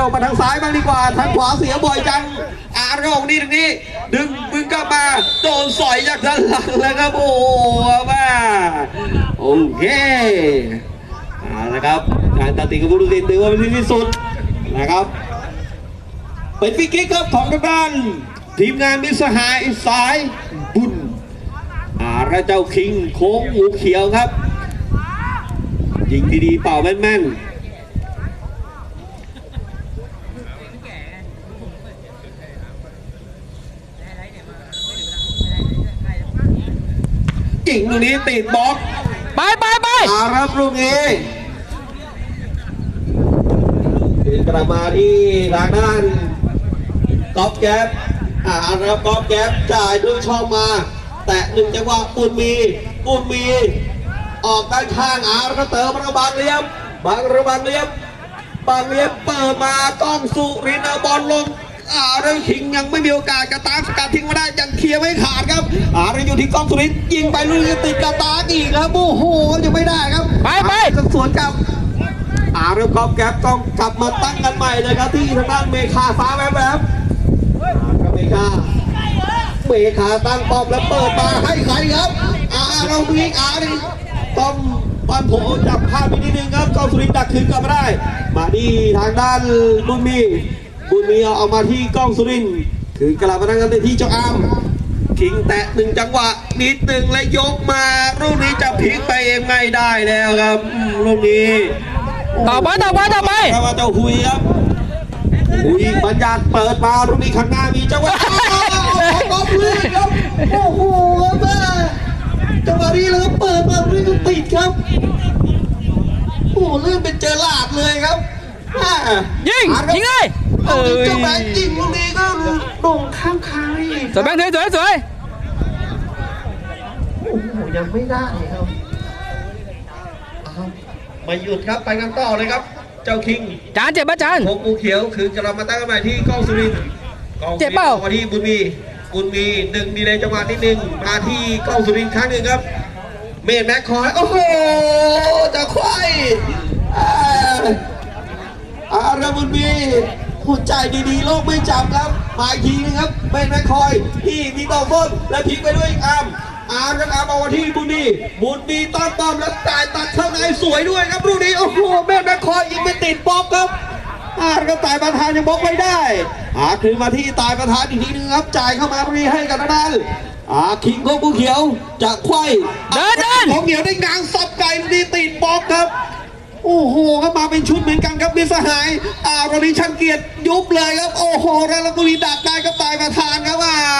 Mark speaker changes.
Speaker 1: ออกมาทางซ้ายบ้างดีกว่า ทางขวาเสียบ่อยจัง อ่านก็ออกนี่ตรงนี้ ดึงมึงกลับมา โดนสอยจากด้านหลังแล้วครับโอ้โหมาโอเคเอาละครับการตัดสินของผู้ตัดสินถือว่าเป็นที่สุดนะครับ เป็นฟรีคิกครับของทางด้าน ทีมงานมิสหายสายบุญอาระเจ้าคิงโค้งหูเขียวครับ ยิงดีๆเป่าแม่นๆ ยิงตรงนี้ติดบล็อก
Speaker 2: ไปไปไป
Speaker 1: อารับลูกนี้ถึงกลับมาที่ทางด้านกอล์ฟแก๊ปอ่ารับกอล์ฟแก๊ปจ่ายด้วยช่องมา แตะหนึ่งจังหวะปุนมีปุนมี ออกด้านข้างอาระเติมระบางเลี้ยมบางระบางเลี้ยมบางเลี้ยมเปิดมากล้องสุรินทร์เอาบอลลงอาเรื่องขิงยังไม่มีโอกาสกระตากสกัดทิ้งมาได้ยังเคลียร์ไม่ขาดครับ อาเรื่องอยู่ที่กล้องสุรินทร์ยิงไปลูกนี้ติดกระตากอีกครับโอ้โหยังไม่ได้ครับ
Speaker 2: ไปไป
Speaker 1: จะสวนกลับอาเริ่มกอบแก๊ปต้องกลับมาตั้งกันใหม่เลยครับที่ทางด้านเมคาฟ้าแวบๆอาครับเมคาเมคาตั้งป้อมแล้วเปิดมาให้ใครครับอาเรามีอาดิต้องปันโผจับภาพไปนิดนึงครับกองสุรินทร์ดักคืนกลับมาได้ มาที่ทางด้านบุญมีบุญมีเอาเอามาที่กล้องสุรินทร์คืนกลับมาตั้งกันที่เจ้าอาม ทิ้งแตะหนึ่งจังหวะนิดหนึ่งและยกมาลูกนี้จะพลิกไปเองไม่ได้แล้วครับอืมลูกนี้
Speaker 2: ต่อไปต่อไปต่อไป
Speaker 1: ครับว่าเจ้าหุยครับหุยบัญญัติเปิดมาลูกนี้ข้างหน้ามีจังหวะอ้าวขอพื้นครับโอ้โหแม่จังหวะนี้แล้วเปิดมาลูกนี้ติดครับโอ้โหลื่นเป็นเจอหลาดเลยครับแม่
Speaker 2: ยิง
Speaker 1: อะครับ
Speaker 2: ยิงเลย
Speaker 1: เอา
Speaker 2: เอ้
Speaker 1: ยิง
Speaker 2: ย
Speaker 1: เจ้าแบงค์ยิงลูกนี้ก็โด่งข้างคายอีก
Speaker 2: สวยแบงค์สวยสวยสวย
Speaker 1: โอ้โหยังไม่ได้ครับเอาไม่หยุดครับไปกันต่อเลยครับ เจ้าคิง
Speaker 2: จานเจ็บปะจาน
Speaker 1: พงกูเขียวคือกลับมาตั้งกันใหม่ที่กล้องสุรินทร์กล้องสุรินทร์
Speaker 2: เจ็บเปล่า
Speaker 1: ออกมาที่บุญมีบุญมีหนึ่งดีเลยจังหวะนิดนึงมาที่กล้องสุรินทร์ครั้งหนึ่งครับ เมนแม็กคอยโอ้โหจะควายอ่าอาราบุญมี หัวใจดีๆ โลกไม่จำครับ มาอีกทีนึงครับเมนแม็กคอยที่มีต่อต้นและพลิกไปด้วยอีกอาร์มอาร์มครับอาร์มเอามาที่บุญมีบุญมีต้อนป้อมแล้วจ่ายตัดเข้าในสวยด้วยครับลูกนี้โอ้โหเมนแม็กคอยยิงไปติดบล็อกครับอาร์ก็ตายประธานยังบล็อกไม่ได้อาคืนมาที่ตายประธานอีกทีนึงครับจ่ายเข้ามาพอดีให้กับทางด้านอาคิงโคกูเขียวจะไขว้
Speaker 2: เดินเดิน
Speaker 1: ของเหนียวได้งางสับไก่ดีติดบล็อกครับ โอ้โหก็มาเป็นชุดเหมือนกันครับมิสหายอ่าวันนี้ช่างเกียรติยุบเลยครับ โอ้โหแล้วบุรีดักได้ก็ตายประธานครับอ่า